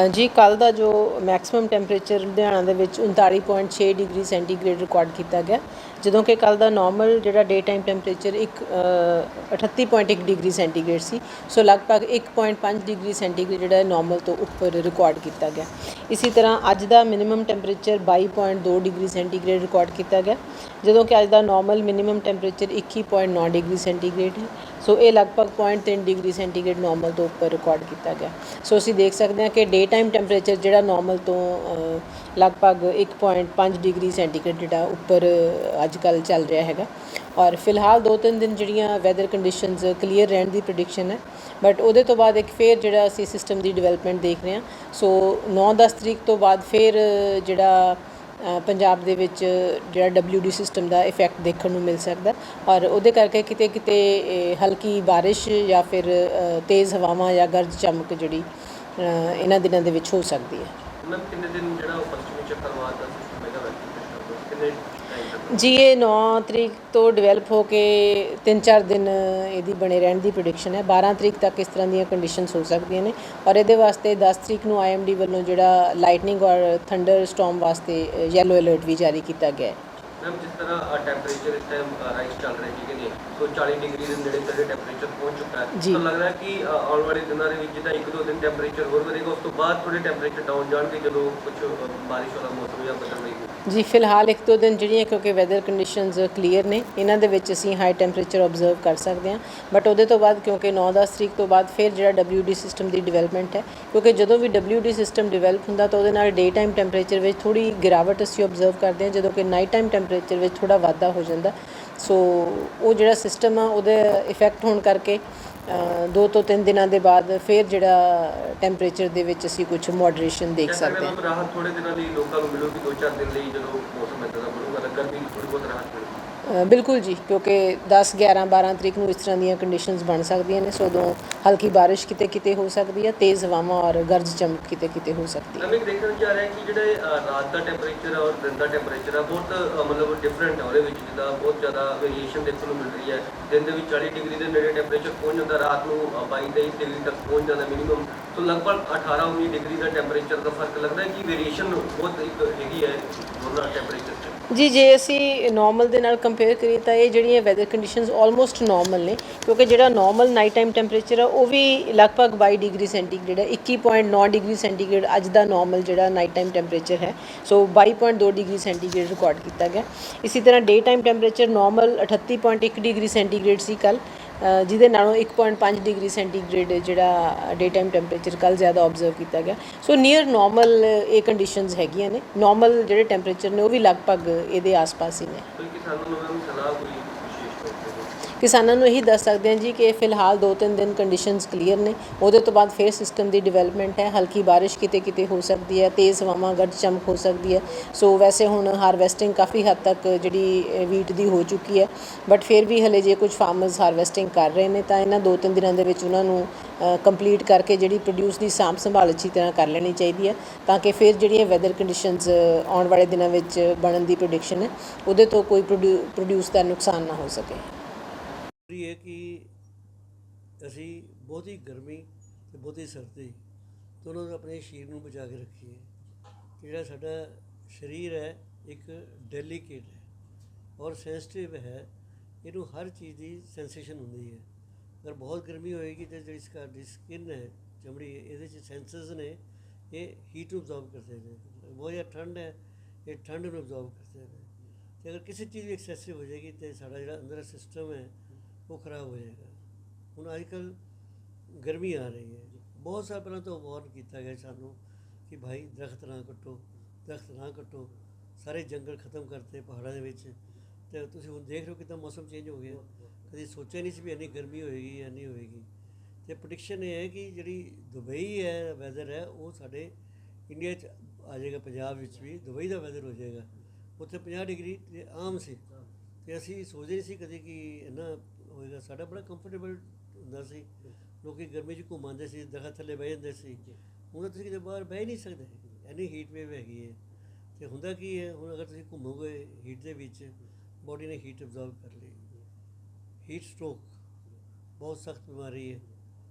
ਅ, ਜੀ ਕੱਲ ਦਾ ਜੋ ਮੈਕਸਿਮਮ ਟੈਂਪਰੇਚਰ ਲੁਧਿਆਣਾ ਦੇ ਵਿੱਚ 39.6 ਡਿਗਰੀ ਸੈਂਟੀਗ੍ਰੇਡ ਰਿਕਾਰਡ ਕੀਤਾ ਗਿਆ। ਜਦੋਂ ਕਿ ਕੱਲ ਦਾ ਨਾਰਮਲ ਜਿਹੜਾ ਡੇ ਟਾਈਮ ਟੈਂਪਰੇਚਰ ਇੱਕ ਅ, 38.1 ਡਿਗਰੀ ਸੈਂਟੀਗ੍ਰੇਡ ਸੀ। ਸੋ ਲਗਭਗ 1.5 ਡਿਗਰੀ ਸੈਂਟੀਗ੍ਰੇਡ ਜਿਹੜਾ ਨਾਰਮਲ ਤੋਂ ਉੱਪਰ ਰਿਕਾਰਡ ਕੀਤਾ ਗਿਆ। ਇਸੇ ਤਰ੍ਹਾਂ ਅੱਜ ਦਾ minimum temperature 22.2 degree centigrade record ਕੀਤਾ ਗਿਆ। ਜਦੋਂ ਕਿ ਅੱਜ ਦਾ normal minimum temperature 21.9 degree centigrade ਹੈ। ਸੋ ਇਹ ਲਗਭਗ 0.3 ਡਿਗਰੀ ਸੈਂਟੀਗ੍ਰੇਡ ਨਾਰਮਲ ਤੋਂ ਉੱਪਰ ਰਿਕਾਰਡ ਕੀਤਾ ਗਿਆ। ਸੋ ਅਸੀਂ ਦੇਖ ਸਕਦੇ ਹਾਂ ਕਿ ਡੇ ਟਾਈਮ ਟੈਂਪਰੇਚਰ ਜਿਹੜਾ ਨਾਰਮਲ ਤੋਂ ਲਗਭਗ 1.5 ਡਿਗਰੀ ਸੈਂਟੀਗ੍ਰੇਡ ਜਿਹੜਾ ਉੱਪਰ ਅੱਜ ਕੱਲ ਚੱਲ ਰਿਹਾ ਹੈਗਾ। ਔਰ ਫਿਲਹਾਲ ਦੋ ਤਿੰਨ ਦਿਨ ਜਿਹੜੀਆਂ ਵੈਦਰ ਕੰਡੀਸ਼ਨਸ ਕਲੀਅਰ ਰਹਿਣ ਦੀ ਪ੍ਰੈਡਿਕਸ਼ਨ ਹੈ। ਬਟ ਉਹਦੇ ਤੋਂ ਬਾਅਦ ਇੱਕ ਫੇਰ ਜਿਹੜਾ ਅਸੀਂ ਸਿਸਟਮ ਦੀ ਡਿਵੈਲਪਮੈਂਟ ਦੇਖ ਰਹੇ ਹਾਂ। ਸੋ 9-10 ਤਰੀਕ ਤੋਂ ਬਾਅਦ ਫੇਰ ਜਿਹੜਾ ਪੰਜਾਬ ਦੇ ਵਿੱਚ ਜਿਹੜਾ WD ਸਿਸਟਮ ਦਾ ਇਫੈਕਟ ਦੇਖਣ ਨੂੰ ਮਿਲ ਸਕਦਾ। ਔਰ ਉਹਦੇ ਕਰਕੇ ਕਿਤੇ ਕਿਤੇ ਹਲਕੀ ਬਾਰਿਸ਼ ਜਾਂ ਫਿਰ ਤੇਜ਼ ਹਵਾਵਾਂ ਜਾਂ ਗਰਜ ਚਮਕ ਜਿਹੜੀ ਇਹਨਾਂ ਦਿਨਾਂ ਦੇ ਵਿੱਚ ਹੋ ਸਕਦੀ ਹੈ। ਮੈਮ ਕਿੰਨੇ ਦਿਨ ਜਿਹੜਾ ਉਹ ਪੱਛਮੀ ਚੱਕਰਵਾਤ ਦਾ ਸਿਸਟਮ ਹੈਗਾ ਵੈਸੇ ਕਿੰਨੇ ਟਾਈਮ ਤੱਕ ਜੀ, ਇਹ 9 ਤਰੀਕ ਤੋਂ ਡਿਵੈਲਪ ਹੋ ਕੇ 3-4 ਦਿਨ ਇਹਦੀ ਬਣੇ ਰਹਿਣ ਦੀ ਪ੍ਰੈਡਿਕਸ਼ਨ ਹੈ। 12 ਤਰੀਕ ਤੱਕ ਇਸ ਤਰ੍ਹਾਂ ਦੀਆਂ ਕੰਡੀਸ਼ਨਸ ਹੋ ਸਕਦੀਆਂ ਨੇ ਔਰ ਇਹਦੇ ਵਾਸਤੇ 10 ਤਰੀਕ ਨੂੰ ਆਈਐਮਡੀ ਵੱਲੋਂ ਜਿਹੜਾ ਲਾਈਟਨਿੰਗ ਔਰ ਥੰਡਰ ਸਟਾਰਮ ਵਾਸਤੇ ਯੈਲੋ ਅਲਰਟ ਵੀ ਜਾਰੀ ਕੀਤਾ ਗਿਆ ਹੈ। ਮੈਮ ਜਿਸ ਤਰ੍ਹਾਂ ਟੈਂਪਰੇਚਰ ਇਸ ਟਾਈਮ ਰਾਈਜ਼ ਚੱਲ ਰਿਹਾ ਠੀਕ ਹੈ ਜੀ ਸੋ 40 ਡਿਗਰੀ ਦੇ ਨੇੜੇ ਤੇੜੇ ਟੈਂਪਰੇਚਰ ਪਹੁੰਚ ਚੁੱਕਾ ਹੈ। ਤਾਂ ਲੱਗਦਾ ਕਿ ਆਉਣ ਵਾਲੇ ਦਿਨਾਂ ਦੇ ਵਿੱਚ ਜਿੱਦਾਂ ਇੱਕ ਦੋ ਦਿਨ ਟੈਂਪਰੇਚਰ ਹੋਰ ਵਧੇਗਾ ਉਸ ਤੋਂ ਬਾਅਦ ਥੋੜੇ ਟੈਂਪਰੇਚਰ ਡਾਊਨ ਜਾਣਗੇ ਜਦੋਂ ਕੁਝ ਬਾਰਿਸ਼ ਵਾਲਾ ਮੌਸਮ ਜਾਂ ਜੀ, ਫਿਲਹਾਲ ਇੱਕ ਦੋ ਦਿਨ ਜਿਹੜੀਆਂ ਕਿਉਂਕਿ ਵੈਦਰ ਕੰਡੀਸ਼ਨਸ ਕਲੀਅਰ ਨੇ, ਇਹਨਾਂ ਦੇ ਵਿੱਚ ਅਸੀਂ ਹਾਈ ਟੈਂਪਰੇਚਰ ਆਬਜ਼ਰਵ ਕਰ ਸਕਦੇ ਹਾਂ। ਬਟ ਉਹਦੇ ਤੋਂ ਬਾਅਦ ਕਿਉਂਕਿ 9-10 ਤਰੀਕ ਤੋਂ ਬਾਅਦ ਫਿਰ ਜਿਹੜਾ WD ਸਿਸਟਮ ਦੀ ਡਿਵੈਲਪਮੈਂਟ ਹੈ, ਕਿਉਂਕਿ ਜਦੋਂ ਵੀ WD ਸਿਸਟਮ ਡਿਵੈਲਪ ਹੁੰਦਾ ਤਾਂ ਉਹਦੇ ਨਾਲ ਡੇ ਟਾਈਮ ਟੈਂਪਰੇਚਰ ਵਿੱਚ ਥੋੜੀ ਗਿਰਾਵਟ ਅਸੀਂ ਆਬਜ਼ਰਵ ਕਰਦੇ ਹਾਂ, ਜਦੋਂ ਕਿ ਨਾਈਟ ਟਾਈਮ ਟੈਂਪਰੇਚਰ ਵਿੱਚ ਥੋੜਾ ਵਾਧਾ ਹੋ ਜਾਂਦਾ। ਸੋ ਉਹ ਜਿਹੜਾ ਸਿਸਟਮ ਆ, ਉਹਦੇ ਇਫੈਕਟ ਹੋਣ ਕਰਕੇ ਦੋ ਤੋਂ ਤਿੰਨ ਦਿਨਾਂ ਦੇ ਬਾਅਦ ਫਿਰ ਜਿਹੜਾ ਟੈਂਪਰੇਚਰ ਦੇ ਵਿੱਚ ਅਸੀਂ ਕੁਝ ਮੋਡਰੇਸ਼ਨ ਦੇਖ ਸਕਦੇ ਹਾਂ। ਰਾਹਤ ਥੋੜੇ ਦਿਨਾਂ ਲਈ ਲੋਕਾਂ ਨੂੰ ਮਿਲੂਗੀ ਦੋ ਚਾਰ ਦਿਨ ਲਈ ਜਦੋਂ ਮੌਸਮ ਇਦਾਂ ਦਾ ਬਣੂਗਾ ਤਾਂ ਗਰਮੀ ਥੋੜੀ ਬਹੁਤ ਰਾਹਤ ਮਿਲੂਗੀ। ਬਿਲਕੁਲ ਜੀ ਕਿਉਂਕਿ 10 11 12 ਤਰੀਕ ਨੂੰ ਇਸ ਤਰ੍ਹਾਂ ਦੀਆਂ ਕੰਡੀਸ਼ਨਸ ਬਣ ਸਕਦੀਆਂ ਨੇ ਸੋ ਉਦੋਂ ਹਲਕੀ ਬਾਰਿਸ਼ ਕਿਤੇ ਕਿਤੇ ਹੋ ਸਕਦੀ ਹੈ ਤੇਜ਼ ਹਵਾਵਾਂ ਔਰ ਗਰਜ ਚਮਕ ਕਿਤੇ ਕਿਤੇ ਹੋ ਸਕਦੀ ਹੈ। ਮੈਂ ਦੇਖਣ ਵਿੱਚ ਆ ਰਿਹਾ ਕਿ ਜਿਹੜੇ ਰਾਤ ਦਾ ਟੈਂਪਰੇਚਰ ਔਰ ਦਿਨ ਦਾ ਟੈਂਪਰੇਚਰ ਆ ਬਹੁਤ ਮਤਲਬ ਡਿਫਰੈਂਟ ਹੈ ਉਹਦੇ ਵਿੱਚ ਜਿੱਦਾਂ ਬਹੁਤ ਜ਼ਿਆਦਾ ਵੇਰੀਏਸ਼ਨ ਦੇਖਣ ਨੂੰ ਮਿਲ ਰਹੀ ਹੈ। ਦਿਨ ਦੇ ਵਿੱਚ 40 ਡਿਗਰੀ ਦੇ ਨੇੜੇ ਟੈਂਪਰੇਚਰ ਪਹੁੰਚ ਜਾਂਦਾ ਰਾਤ ਨੂੰ ਅ, 22 23 ਡਿਗਰੀ ਤੱਕ ਪਹੁੰਚ ਜਾਂਦਾ ਮਿਨੀਮਮ ਤੋਂ ਲਗਭਗ 18 19 ਡਿਗਰੀ ਦਾ ਟੈਂਪਰੇਚਰ ਦਾ ਫ਼ਰਕ ਲੱਗਦਾ ਹੈ ਕਿ ਵੇਰੀਏਸ਼ਨ ਬਹੁਤ ਇੱਕ ਹੈਗੀ ਹੈ ਦੋਨਾਂ ਟੈਂਪਰੇਚਰ 'ਚ। ਜੀ ਜੇ ਅਸੀਂ ਨਾਰਮਲ ਦੇ ਨਾਲ ਕੰਪੇਅਰ ਕਰੀਏ ਤਾਂ ਇਹ ਜਿਹੜੀਆਂ ਵੈਦਰ ਕੰਡੀਸ਼ਨਸ ਆਲਮੋਸਟ ਨਾਰਮਲ ਨੇ, ਕਿਉਂਕਿ ਜਿਹੜਾ ਨਾਰਮਲ ਨਾਈਟ ਟਾਈਮ ਟੈਂਪਰੇਚਰ ਆ, ਉਹ ਵੀ ਲਗਭਗ 22 ਡਿਗਰੀ ਸੈਂਟੀਗ੍ਰੇਡ ਹੈ 21.9 ਡਿਗਰੀ ਸੈਂਟੀਗ੍ਰੇਡ ਅੱਜ ਦਾ ਨਾਰਮਲ ਜਿਹੜਾ ਨਾਈਟ ਟਾਈਮ ਟੈਂਪਰੇਚਰ ਹੈ। ਸੋ 22.2 ਡਿਗਰੀ ਸੈਂਟੀਗ੍ਰੇਡ ਰਿਕਾਰਡ ਕੀਤਾ ਗਿਆ। ਇਸੇ ਤਰ੍ਹਾਂ day time temperature normal 38.1 degree centigrade ਸੀ ਕੱਲ ਜਿਹਦੇ ਨਾਲੋਂ 1.5 ਡਿਗਰੀ ਸੈਂਟੀਗ੍ਰੇਡ ਜਿਹੜਾ ਡੇ ਟਾਈਮ ਟੈਂਪਰੇਚਰ ਕੱਲ ਜ਼ਿਆਦਾ ਆਬਜ਼ਰਵ ਕੀਤਾ ਗਿਆ। ਸੋ ਨੀਅਰ ਨਾਰਮਲ ਇਹ ਕੰਡੀਸ਼ਨਸ ਹੈਗੀਆਂ ਨੇ। ਨਾਰਮਲ ਜਿਹੜੇ ਟੈਂਪਰੇਚਰ ਨੇ, ਉਹ ਵੀ ਲਗਭਗ ਇਹਦੇ ਆਸ-ਪਾਸ ਹੀ ਨੇ। ਕਿਸਾਨਾਂ ਨੂੰ ਇਹੀ ਦੱਸ ਸਕਦੇ ਹਾਂ ਜੀ ਕਿ ਫਿਲਹਾਲ 2-3 ਦਿਨ ਕੰਡੀਸ਼ਨਸ ਕਲੀਅਰ ਨੇ। ਉਹਦੇ ਤੋਂ ਬਾਅਦ ਫਿਰ ਸਿਸਟਮ ਦੀ ਡਿਵੈਲਪਮੈਂਟ ਹੈ। ਹਲਕੀ ਬਾਰਿਸ਼ ਕਿਤੇ ਕਿਤੇ ਹੋ ਸਕਦੀ ਹੈ। ਤੇਜ਼ ਹਵਾਵਾਂ, ਗਰਜ ਚਮਕ ਹੋ ਸਕਦੀ ਹੈ। ਸੋ ਵੈਸੇ ਹੁਣ ਹਾਰਵੈਸਟਿੰਗ ਕਾਫੀ ਹੱਦ ਤੱਕ ਜਿਹੜੀ ਵੀਟ ਦੀ ਹੋ ਚੁੱਕੀ ਹੈ। ਬਟ ਫਿਰ ਵੀ ਹਲੇ ਜੇ ਕੁਝ ਫਾਰਮਰਸ ਹਾਰਵੈਸਟਿੰਗ ਕਰ ਰਹੇ ਨੇ ਤਾਂ ਇਹਨਾਂ 2-3 ਦਿਨਾਂ ਦੇ ਵਿੱਚ ਉਹਨਾਂ ਨੂੰ ਕੰਪਲੀਟ ਕਰਕੇ ਜਿਹੜੀ ਪ੍ਰੋਡਿਊਸ ਦੀ ਸਾਂਭ ਸੰਭਾਲ ਅੱਛੀ ਤਰ੍ਹਾਂ ਕਰ ਲੈਣੀ ਚਾਹੀਦੀ ਹੈ ਤਾਂ ਕਿ ਫਿਰ ਜਿਹੜੀਆਂ ਵੈਦਰ ਕੰਡੀਸ਼ਨਸ ਆਉਣ ਵਾਲੇ ਦਿਨਾਂ ਵਿੱਚ ਬਣਨ ਦੀ ਪ੍ਰੈਡਿਕਸ਼ਨ ਹੈ, ਉਹਦੇ ਤੋਂ ਕੋਈ ਪ੍ਰੋਡਿਊਸ ਦਾ ਨੁਕਸਾਨ ਨਾ ਹੋ ਸਕੇ। ਜ਼ਰੂਰੀ ਹੈ ਕਿ ਅਸੀਂ ਬਹੁਤੀ ਗਰਮੀ ਤੇ ਬਹੁਤੀ ਸਰਦੀ ਦੋਨੋਂ ਤੋਂ ਆਪਣੇ ਸਰੀਰ ਨੂੰ ਬਚਾ ਕੇ ਰੱਖੀਏ ਜਿਹੜਾ ਸਾਡਾ ਸਰੀਰ ਹੈ, ਇੱਕ ਡੈਲੀਕੇਟ ਹੈ ਔਰ ਸੈਂਸਿਟਿਵ ਹੈ, ਇਹਨੂੰ ਹਰ ਚੀਜ਼ ਦੀ ਸੈਂਸੇਸ਼ਨ ਹੁੰਦੀ ਹੈ। ਅਗਰ ਬਹੁਤ ਗਰਮੀ ਹੋਏਗੀ ਤੇ ਜਿਹੜੀ ਸਾਡੀ ਸਕਿਨ ਹੈ ਚਮੜੀ ਹੈ, ਇਹਦੇ ਚ ਸੈਂਸਰਸ ਨੇ ਇਹ ਹੀਟ ਨੂੰ ਅਬਜ਼ੌਰਬ ਕਰਦੇ ਨੇ। ਬਹੁਤ ਜ਼ਿਆਦਾ ਠੰਡ ਹੈ ਇਹ ਠੰਡ ਨੂੰ ਅਬਜ਼ੌਰਬ ਕਰਦੇ ਨੇ। ਤੇ ਅਗਰ ਕਿਸੇ ਚੀਜ਼ ਦੀ ਐਕਸੈਸਿਵ ਹੋ ਜਾਏਗੀ ਤੇ ਸਾਡਾ ਜਿਹੜਾ ਅੰਦਰ ਸਿਸਟਮ ਹੈ ਉਹ ਖਰਾਬ ਹੋ ਜਾਏਗਾ। ਹੁਣ ਅੱਜ ਕੱਲ ਗਰਮੀ ਆ ਰਹੀ ਹੈ। ਬਹੁਤ ਸਾਲ ਪਹਿਲਾਂ ਤੋਂ ਵਾਰਨ ਕੀਤਾ ਗਿਆ ਸਾਨੂੰ ਕਿ ਭਾਈ ਦਰਖਤ ਨਾ ਕੱਟੋ ਦਰਖਤ ਨਾ ਕੱਟੋ। ਸਾਰੇ ਜੰਗਲ ਖਤਮ ਕਰਤੇ ਪਹਾੜਾਂ ਦੇ ਵਿੱਚ। ਤੇ ਤੁਸੀਂ ਹੁਣ ਦੇਖ ਰਹੇ ਹੋ ਕਿੰਨਾ ਮੌਸਮ ਚੇਂਜ ਹੋ ਗਿਆ। ਕਦੀ ਸੋਚਿਆ ਨਹੀਂ ਸੀ ਵੀ ਇੰਨੀ ਗਰਮੀ ਹੋਏਗੀ ਜਾਂ ਹੋਏਗੀ। ਤੇ ਪ੍ਰੈਡਿਕਸ਼ਨ ਇਹ ਹੈ ਕਿ ਜਿਹੜੀ ਦੁਬਈ ਹੈ ਵੈਦਰ ਹੈ, ਉਹ ਸਾਡੇ ਇੰਡੀਆ 'ਚ ਆ ਜਾਏਗਾ, ਪੰਜਾਬ ਵਿੱਚ ਵੀ। ਦੁਬਈ ਦਾ ਵੈਦਰ ਹੋ ਜਾਏਗਾ। ਉੱਥੇ 50 ਡਿਗਰੀ ਤੇ ਆਮ ਸੀ। ਤੇ ਅਸੀਂ ਸੋਚਦੇ ਨਹੀਂ ਸੀ ਕਦੇ ਕਿ ਇੰਨਾ ਹੋਏਗਾ। ਸਾਡਾ ਬੜਾ ਕੰਫਰਟੇਬਲ ਹੁੰਦਾ ਸੀ। ਲੋਕੀ ਗਰਮੀ 'ਚ ਘੁੰਮਾਉਂਦੇ ਸੀ, ਦਰਖਤ ਥੱਲੇ ਬਹਿ ਜਾਂਦੇ ਸੀ। ਹੁਣ ਤਾਂ ਤੁਸੀਂ ਕਿਤੇ ਬਾਹਰ ਬਹਿ ਹੀ ਨਹੀਂ ਸਕਦੇ। ਇੰਨੀ ਹੀਟ ਵੇਵ ਹੈਗੀ ਹੈ। ਤੇ ਹੁੰਦਾ ਕੀ ਹੈ, ਹੁਣ ਅਗਰ ਤੁਸੀਂ ਘੁੰਮੋਗੇ ਹੀਟ ਦੇ ਵਿੱਚ ਬੋਡੀ ਨੇ ਹੀਟ ਅਬਜ਼ਰਵ ਕਰ ਲਈ। ਹੀਟ ਸਟ੍ਰੋਕ ਬਹੁਤ ਸਖਤ ਬਿਮਾਰੀ ਹੈ,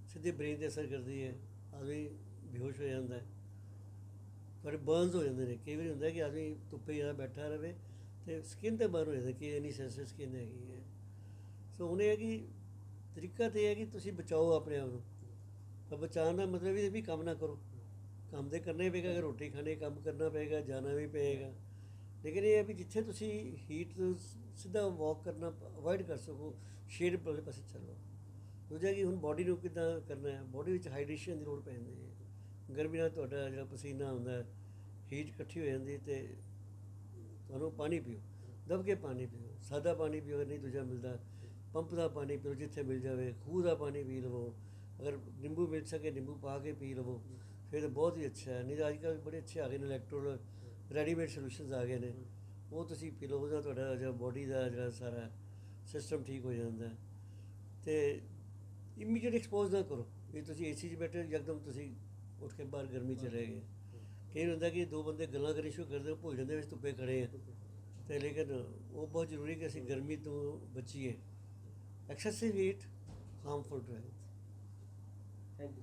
ਸਿੱਧੇ ਬ੍ਰੇਨ ਤੇ ਅਸਰ ਕਰਦੀ ਹੈ, ਆਦਮੀ ਬੇਹੋਸ਼ ਹੋ ਜਾਂਦਾ ਹੈ ਤੁਹਾਡੇ ਬਰਨਸ ਹੋ ਜਾਂਦੇ ਨੇ, ਕਈ ਵਾਰੀ ਹੁੰਦਾ ਕਿ ਆਦਮੀ ਧੁੱਪੇ ਜ਼ਿਆਦਾ ਬੈਠਾ ਰਹੇ ਤੇ ਸਕਿਨ ਤੇ ਬਰਨ ਹੋ ਜਾਂਦਾ ਕਿ ਇੰਨੀ ਸੈਂਸਿਟਿਵ ਸਕਿਨ ਹੈਗੀ ਹੈ। ਸੋ ਉਹਨੇ ਹੈ ਕਿ ਤਰੀਕਾ ਤੇ ਇਹ ਹੈ ਕਿ ਤੁਸੀਂ ਬਚਾਓ ਆਪਣੇ ਆਪ ਨੂੰ ਤਾਂ ਬਚਾਉਣ ਦਾ ਮਤਲਬ ਇਹ ਵੀ ਕੰਮ ਨਾ ਕਰੋ, ਕੰਮ ਤੇ ਕਰਨਾ ਹੀ ਪਏਗਾ, ਰੋਟੀ ਖਾਣੀ ਕੰਮ ਕਰਨਾ ਪਏਗਾ, ਜਾਣਾ ਵੀ ਪਏਗਾ। ਲੇਕਿਨ ਇਹ ਹੈ ਵੀ ਜਿੱਥੇ ਤੁਸੀਂ ਹੀਟ ਸਿੱਧਾ ਵਾਕ ਕਰਨਾ ਅਵੋਇਡ ਕਰ ਸਕੋ ਸ਼ੇਡ ਵਾਲੇ ਪਾਸੇ ਚੱਲੋ। ਦੂਜਾ ਕਿ ਹੁਣ ਬਾਡੀ ਨੂੰ ਕਿੱਦਾਂ ਕਰਨਾ ਹੈ? ਬਾਡੀ ਵਿੱਚ ਹਾਈਡਰੇਸ਼ਨ ਦੀ ਲੋੜ ਪੈਂਦੀ ਹੈ। ਗਰਮੀ ਨਾਲ ਤੁਹਾਡਾ ਜਿਹੜਾ ਪਸੀਨਾ ਆਉਂਦਾ ਹੈ ਹੀਟ ਇਕੱਠੀ ਹੋ ਜਾਂਦੀ ਤੇ ਤੁਹਾਨੂੰ ਪਾਣੀ ਪੀਓ। ਦਬ ਕੇ ਪਾਣੀ ਪੀਓ। ਸਾਦਾ ਪਾਣੀ ਪੀਓ, ਅਗਰ ਨਹੀਂ ਦੂਜਾ ਮਿਲਦਾ, ਪੰਪ ਦਾ ਪਾਣੀ ਪੀਓ ਜਿੱਥੇ ਮਿਲ ਜਾਵੇ। ਖੂਹ ਦਾ ਪਾਣੀ ਪੀ ਲਵੋ। ਅਗਰ ਨਿੰਬੂ ਮਿਲ ਸਕੇ, ਨਿੰਬੂ ਪਾ ਕੇ ਪੀ ਲਵੋ। ਫਿਰ ਬਹੁਤ ਹੀ ਅੱਛਾ ਹੈ। ਨਹੀਂ ਤਾਂ ਅੱਜ ਕੱਲ੍ਹ ਬੜੇ ਅੱਛੇ ਆ ਗਏ ਨੇ ਇਲੈਕਟ੍ਰੋਲ ਰੈਡੀਮੇਡ ਸੋਲੂਸ਼ਨਸ ਆ ਗਏ ਨੇ। ਉਹ ਤੁਸੀਂ ਪੀ ਲਓ ਉਹਦਾ ਤੁਹਾਡਾ ਜਿਹੜਾ ਬੋਡੀ ਦਾ ਜਿਹੜਾ ਸਾਰਾ ਸਿਸਟਮ ਠੀਕ ਹੋ ਜਾਂਦਾ ਹੈ। ਤੇ ਇਮੀਡੀਏਟ ਐਕਸਪੋਜ਼ ਨਾ ਕਰੋ। ਵੀ ਤੁਸੀਂ ਏਸੀ 'ਚ ਬੈਠੇ ਹੋ, ਯਕਦਮ ਤੁਸੀਂ ਉੱਠ ਕੇ ਬਾਹਰ ਗਰਮੀ 'ਚ ਰਹਿ ਗਏ। ਕਈ ਹੁੰਦਾ ਕਿ ਦੋ ਬੰਦੇ ਗੱਲਾਂ ਕਰੀ ਸ਼ੁਰੂ ਕਰਦੇ ਹੋ, ਭੁੱਲ ਜਾਂਦੇ ਵਿੱਚ ਧੁੱਪੇ ਖੜੇ ਆ। ਤੇ ਲੇਕਿਨ ਉਹ ਬਹੁਤ ਜ਼ਰੂਰੀ ਕਿ ਅਸੀਂ ਗਰਮੀ ਤੋਂ ਬਚੀਏ। Excessive heat harmful to health thank you